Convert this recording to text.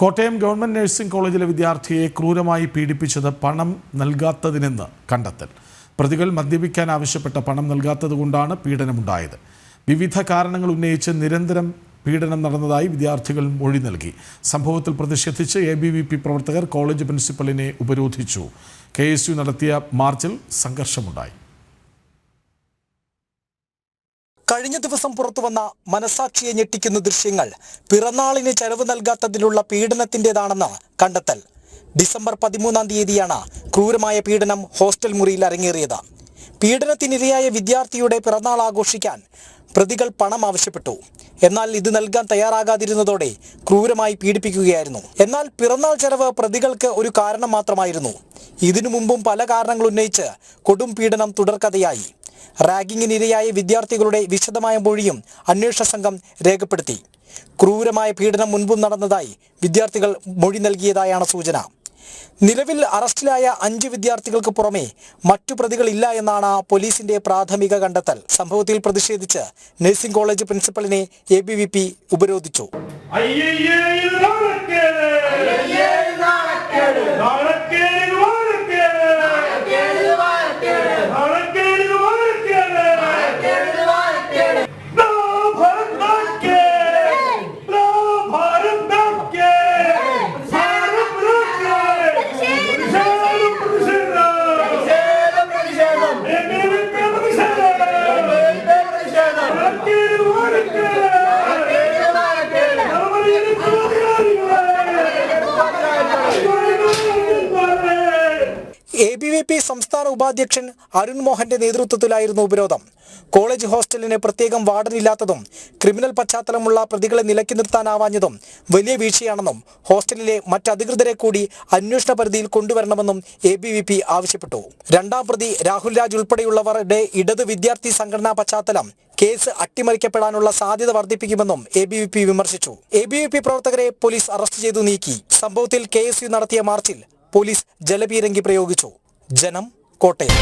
Kottayam government nursing കോളേജിലെ വിദ്യാർത്ഥിയെ ക്രൂരമായി പീഡിപ്പിച്ചത് പണം നൽകാത്തതിനെന്ന് കണ്ടെത്തൽ. പ്രതികൾ മദ്യപിക്കാൻ ആവശ്യപ്പെട്ട പണം നൽകാത്തതുകൊണ്ടാണ് പീഡനമുണ്ടായത്. വിവിധ കാരണങ്ങൾ ഉന്നയിച്ച് നിരന്തരം പീഡനം നടന്നതായി വിദ്യാർത്ഥികൾ മൊഴി നൽകി. സംഭവത്തിൽ പ്രതിഷേധിച്ച് എ ബി വി പി പ്രവർത്തകർ കോളേജ് പ്രിൻസിപ്പലിനെ ഉപരോധിച്ചു. കെ എസ് യു നടത്തിയ മാർച്ചിൽ സംഘർഷമുണ്ടായി. കഴിഞ്ഞ ദിവസം പുറത്തുവന്ന മനസാക്ഷിയെ ഞെട്ടിക്കുന്ന ദൃശ്യങ്ങൾ പിറന്നാളിന് ചെലവ് നൽകാത്തതിലുള്ള പീഡനത്തിന്റെതാണെന്ന് കണ്ടെത്തൽ. ഡിസംബർ പതിമൂന്നാം തീയതിയാണ് ക്രൂരമായ പീഡനം ഹോസ്റ്റൽ മുറിയിൽ അരങ്ങേറിയത്. പീഡനത്തിനിരയായ വിദ്യാർത്ഥിയുടെ പിറന്നാൾ ആഘോഷിക്കാൻ പ്രതികൾ പണം ആവശ്യപ്പെട്ടു. എന്നാൽ ഇത് നൽകാൻ തയ്യാറാകാതിരുന്നതോടെ ക്രൂരമായി പീഡിപ്പിക്കുകയായിരുന്നു. എന്നാൽ പിറന്നാൾ ചെലവ് പ്രതികൾക്ക് ഒരു കാരണം മാത്രമായിരുന്നു. ഇതിനു മുമ്പും പല കാരണങ്ങൾ ഉന്നയിച്ച് കൊടും പീഡനം തുടർക്കഥയായി. റാഗിങ്ങിനിരയായ വിദ്യാർത്ഥികളുടെ വിശദമായ മൊഴിയും അന്വേഷണ സംഘം രേഖപ്പെടുത്തി. ക്രൂരമായ പീഡനം മുൻപും നടന്നതായി വിദ്യാർത്ഥികൾ മൊഴി നൽകിയതായാണ് സൂചന. നിലവിൽ അറസ്റ്റിലായ അഞ്ച് വിദ്യാർത്ഥികൾക്ക് പുറമെ മറ്റു പ്രതികളില്ല എന്നാണ് പോലീസിന്റെ പ്രാഥമിക കണ്ടെത്തൽ. സംഭവത്തിൽ പ്രതിഷേധിച്ച് നഴ്സിംഗ് കോളേജ് പ്രിൻസിപ്പലിനെ എ ഉപരോധിച്ചു. എ ബി വി പി സംസ്ഥാന ഉപാധ്യക്ഷൻ അരുൺ മോഹന്റെ നേതൃത്വത്തിലായിരുന്നു ഉപരോധം. കോളേജ് ഹോസ്റ്റലിന് പ്രത്യേകം വാർഡനില്ലാത്തതും ക്രിമിനൽ പശ്ചാത്തലമുള്ള പ്രതികളെ നിലയ്ക്ക് നിർത്താനാവാഞ്ഞതും വലിയ വീഴ്ചയാണെന്നും ഹോസ്റ്റലിലെ മറ്റധികൃതരെ കൂടി അന്വേഷണ പരിധിയിൽ കൊണ്ടുവരണമെന്നും എ ബി വി പി ആവശ്യപ്പെട്ടു. രണ്ടാം പ്രതി രാഹുൽ രാജ് ഉൾപ്പെടെയുള്ളവരുടെ ഇടത് വിദ്യാർത്ഥി സംഘടനാ പശ്ചാത്തലം കേസ് അട്ടിമറിക്കപ്പെടാനുള്ള സാധ്യത വർദ്ധിപ്പിക്കുമെന്നും എ ബി വി പി വിമർശിച്ചു. എ ബി വി പി പ്രവർത്തകരെ പോലീസ് അറസ്റ്റ് ചെയ്തു നീക്കി. സംഭവത്തിൽ കെ എസ് യു നടത്തിയ മാർച്ചിൽ പോലീസ് ജലപീരങ്കി പ്രയോഗിച്ചു. ജനം കോട്ടയം.